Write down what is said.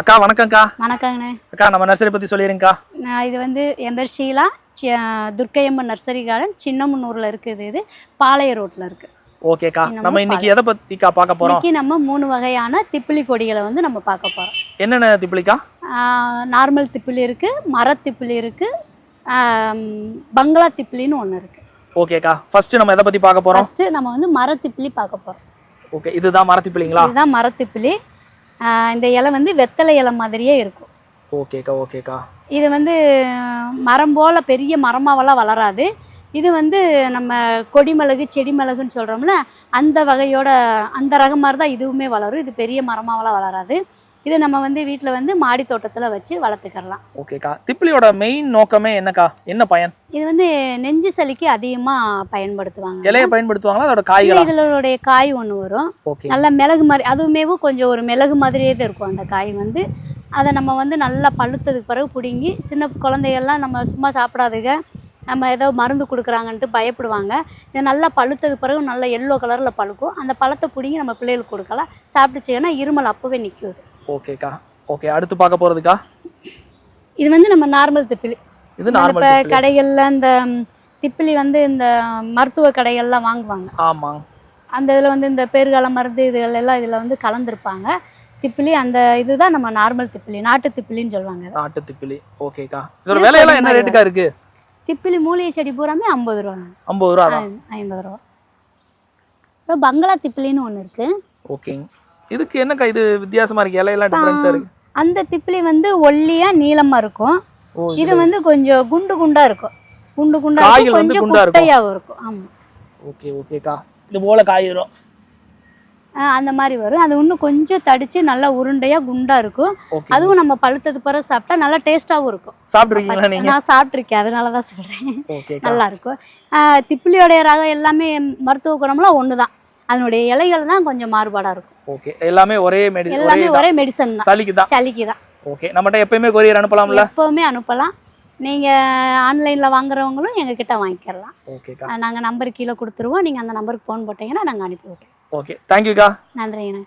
அக்கா வணக்கம்க்கா. வணக்கங்கண்ணே. அக்கா நம்ம நர்சரி பத்தி சொல்லிடுங்கக்கா. நான் இது வந்து என் பேர் ஷீலா துர்க்கையம்மன் நர்சரி கார்டன் சின்னமனூரில் இருக்குது இது. பாளைய ரோட்டில் இருக்குது ஓகேக்கா. நம்ம இன்னைக்கு எதை பத்திக்கா பார்க்க போறோம்? இன்னைக்கு நம்ம மூணு வகையான திப்பிலி கொடிகளை வந்து நம்ம பார்க்க போகிறோம் என்னென்ன திப்பிலிக்கா? நார்மல் திப்பிலி இருக்குது மரத்திப்பிலி இருக்குது பங்களா திப்பிலின்னு ஒன்று இருக்குது ஓகேக்கா. ஃபர்ஸ்ட் நம்ம எதை பத்தி பார்க்க போறோம்? ஃபஸ்ட்டு நம்ம வந்து மரத்திப்பிலி பார்க்க போகிறோம் ஓகே இதுதான் மரத்திப்பிலிங்களா இதுதான் மரத்திப்பிலி இந்த இலை வந்து வெத்தலை இலை மாதிரியே இருக்கும். ஓகேக்கா ஓகேக்கா. இது வந்து மரம் போல் பெரிய மரமாவெல்லாம் வளராது. இது வந்து நம்ம கொடி மிளகு செடி மிளகுன்னு சொல்கிறோம்ல அந்த வகையோட அந்த ரகம் மாதிரி தான் இதுவுமே வளரும். இது பெரிய மரமாவெல்லாம் வளராது. இது நம்ம வந்து வீட்டில் வந்து மாடி தோட்டத்தில் வச்சு வளர்த்துக்கலாம் ஓகேக்கா திப்பிலியோட மெயின் நோக்கமே என்னக்கா? என்ன பயன்? இது வந்து நெஞ்சு சளிக்கு அதிகமாக பயன்படுத்துவாங்க. இலையை பயன்படுத்துவாங்களா? அதோட காய்களா? இதனுடைய காய் ஒன்று வரும். நல்ல மிளகு மாதிரி அதுவுமே கொஞ்சம் ஒரு மிளகு மாதிரியே தான் இருக்கும் அந்த காய் வந்து. அதை நம்ம வந்து நல்லா பழுத்ததுக்கு பிறகு பிடுங்கி சின்ன குழந்தைகள்லாம் நம்ம சும்மா சாப்பிடாதுங்க நம்ம ஏதோ மருந்து கொடுக்குறாங்கன்ட்டு பயப்படுவாங்க. இது நல்லா பழுத்ததுக்கு பிறகு நல்லா எல்லோ கலரில் பழுக்கும். அந்த பழத்தை பிடுங்கி நம்ம பிள்ளைகளுக்கு கொடுக்கலாம். சாப்பிட்டுச்சுன்னா இருமல் அப்போவே நிற்கும் ஓகேக்கா. ஓகே அடுத்து பார்க்க போறதுக்கா? இது வந்து நம்ம நார்மல் திப்பிலி. இது இப்போ நார்மல் கடைகளில் இந்த திப்பிலி வந்து இந்த மருத்துவ கடைகள்லாம் வாங்குவாங்க. ஆமாங்க அந்த இதில் வந்து இந்த பேறுகால மருந்து இதுகள் எல்லாம் இதில் வந்து கலந்துருப்பாங்க. திப்பிலி அந்த இதுதான் நம்ம நார்மல் திப்பிலி நாட்டு திப்பிலின்னு சொல்லுவாங்க. நாட்டு திப்பிலி. ஓகேக்கா. இதோட விலையெல்லாம் என்ன ரேட்டுக்கா இருக்கு? திப்பிலி மூலிகை செடி பூராமே ஐம்பது ரூபா ஐம்பது ரூபா ஐம்பது ரூபா. அப்புறம் பங்களா திப்பிலின்னு ஒன்று இருக்குது ஓகேங்க இதுக்கு என்னக்கா இது வித்தியாசமா இருக்கு? இலையெல்லாம் டிஃபரன்ஸா இருக்கு. அந்த திப்பிலி வந்து ஒல்லியாக நீளமாக இருக்கும். இது வந்து கொஞ்சம் குண்டு குண்டாக இருக்கும். குண்டு குண்டா கொஞ்சம் குண்டா இருக்கும். ஆமாம் ஓகே ஓகேக்கா. இது போல காயிரும் அந்த மாதிரி வரும். அது இன்னும் கொஞ்சம் தடிச்சு நல்லா உருண்டையாக குண்டாக இருக்கும். அதுவும் நம்ம பழுத்தது பிறகு சாப்பிட்டா நல்லா டேஸ்ட்டாகவும் இருக்கும். சாப்பிட்ருக்கீங்களா நீங்க? நான் சாப்பிட்ருக்கேன் அதனால தான் சொல்கிறேன் ஓகேக்கா நல்லா இருக்கும். திப்பிலியோடைய ரகம் எல்லாமே மருத்துவ குணம்லாம் ஒன்று தான் அதனுடைய இலைகள் தான் கொஞ்சம் மாறுபாடாக இருக்கும். ஓகே. எல்லாமே ஒரே மெடி ஒரே எல்லாமே ஒரே மெடிசன் தான். சளிக்கு தான் சளிக்கு தான் ஓகே. நம்மகிட்ட எப்பயுமே கொரியர் அனுப்பலாம்ல? எப்போவுமே அனுப்பலாம். நீங்கள் ஆன்லைனில் வாங்குறவங்களும் எங்ககிட்ட வாங்கிக்கலாம். ஓகேக்கா நாங்கள் நம்பர் கீழே கொடுத்துருவோம். நீங்கள் அந்த நம்பருக்கு ஃபோன் போட்டீங்கன்னா நாங்கள் அனுப்பி விட்றோம் ஓகே தேங்க்யூக்கா நன்றிங்கண்ணா